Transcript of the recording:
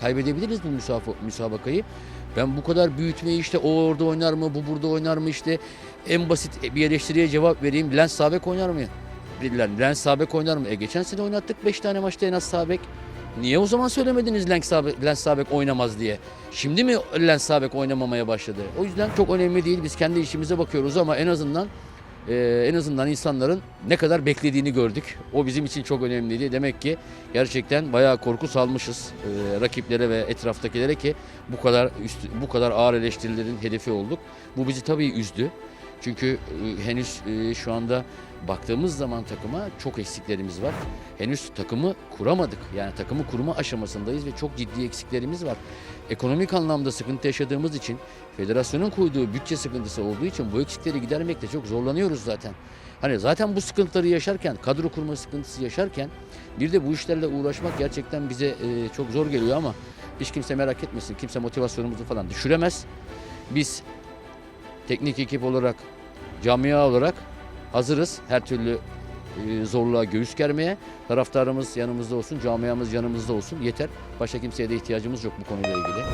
kaybedebiliriz bu müsabakayı. Ben bu kadar büyütmeyi işte o orada oynar mı, bu burada oynar mı işte en basit bir eleştiriye cevap vereyim. Lens Sabek oynar mı? Dediler Lens Sabek oynar mı? E geçen sene oynattık 5 tane maçta en az Sabek. Niye o zaman söylemediniz Lens Sabek, Lens Sabek oynamaz diye? Şimdi mi Lens Sabek oynamamaya başladı? O yüzden çok önemli değil. Biz kendi işimize bakıyoruz ama en azından e, en azından insanların ne kadar beklediğini gördük. O bizim için çok önemliydi. Demek ki gerçekten bayağı korku salmışız e, rakiplere ve etraftakilere ki bu kadar üst, bu kadar ağır eleştirilerin hedefi olduk. Bu bizi tabii üzdü. Çünkü e, henüz e, şu anda baktığımız zaman takıma çok eksiklerimiz var. Henüz takımı kuramadık. Yani takımı kurma aşamasındayız ve çok ciddi eksiklerimiz var. Ekonomik anlamda sıkıntı yaşadığımız için, federasyonun koyduğu bütçe sıkıntısı olduğu için bu eksikleri gidermekte çok zorlanıyoruz zaten. Hani zaten bu sıkıntıları yaşarken, kadro kurma sıkıntısı yaşarken bir de bu işlerle uğraşmak gerçekten bize e, çok zor geliyor ama hiç kimse merak etmesin. Kimse motivasyonumuzu falan düşüremez. Biz teknik ekip olarak, camia olarak hazırız her türlü e, zorluğa göğüs germeye. Taraftarımız yanımızda olsun, camiamız yanımızda olsun. Yeter. Başka kimseye de ihtiyacımız yok bu konuyla ilgili.